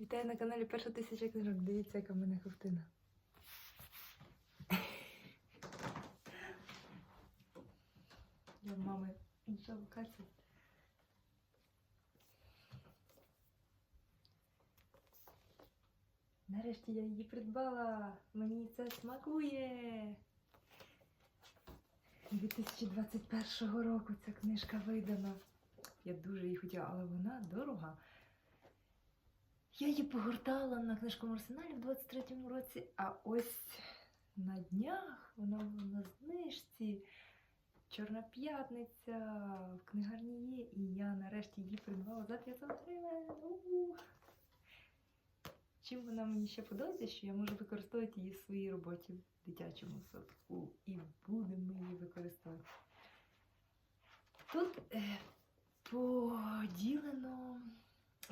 Вітаю на каналі Перша тисяча книжок. Дивіться, яка в мене ковтина. Я в мами інша локація. Нарешті я її придбала. Мені це смакує. 2021 року ця книжка видана. Я дуже її хотіла, але вона дорога. Я її погортала на книжкому арсеналі в 23-му році, а ось на днях вона була на знижці. Чорна п'ятниця в книгарні є, і я нарешті її придбала за 500 гривень. Чим вона мені ще подобається, що я можу використовувати її в своїй роботі в дитячому садку. І будемо її використовувати. Тут е, поділено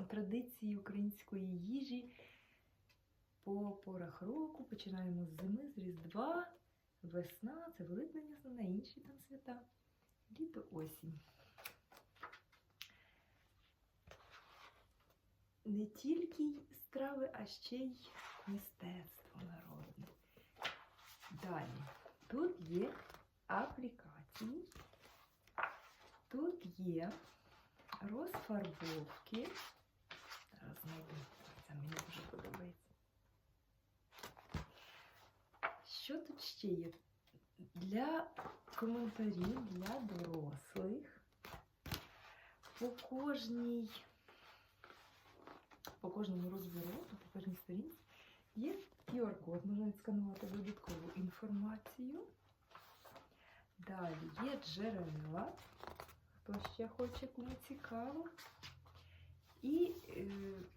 традиції української їжі по порах року. Починаємо з зими, з Різдва, весна, це Великдень основне, інші там свята, літо, осінь. Не тільки страви, а ще й мистецтво народне. Далі. Тут є аплікації, тут є розфарбовки. Зараз знайду. Це мені дуже подобається. Що тут ще є? Для коментарів для дорослих по кожній, по кожному розвороту, по кожній сторінці є QR-код, можна відсканувати додаткову інформацію. Далі є джерела, хто ще хоче, кому цікаво. І е,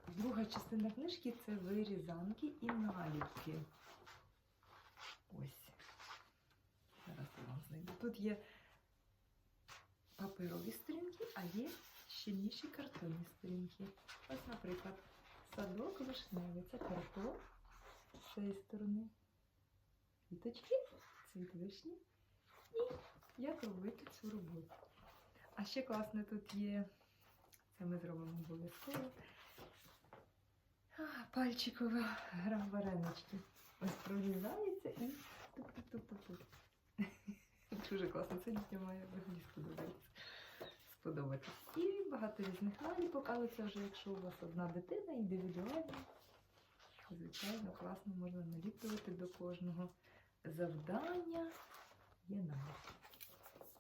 друга частина книжки це вирізанки і наліпки. Ось. Зараз я вам знайду. Тут є паперові сторінки, а є щільніші картонні сторінки. Ось, наприклад, садок вишневий. Це картон з цієї сторони. Квіточки, цвіт вишні. І як робити цю роботу. А ще класно тут є. Це ми зробимо обов'язково. Пальчикова гра варенички. Ось прорізається і туп-туп-туп-туп. Дуже класно. Це дітям має взагалі сподобатися. сподобатись. І багато різних наліпок, але це вже якщо у вас одна дитина індивідуальна, звичайно, класно можна наліплювати до кожного завдання. Є наліпки.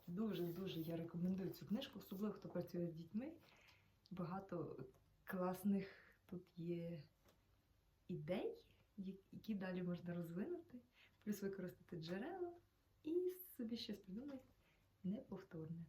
Дуже-дуже я рекомендую цю книжку, особливо хто працює з дітьми. Багато класних тут є ідей, які далі можна розвинути, плюс використати джерела і собі щось придумати неповторне.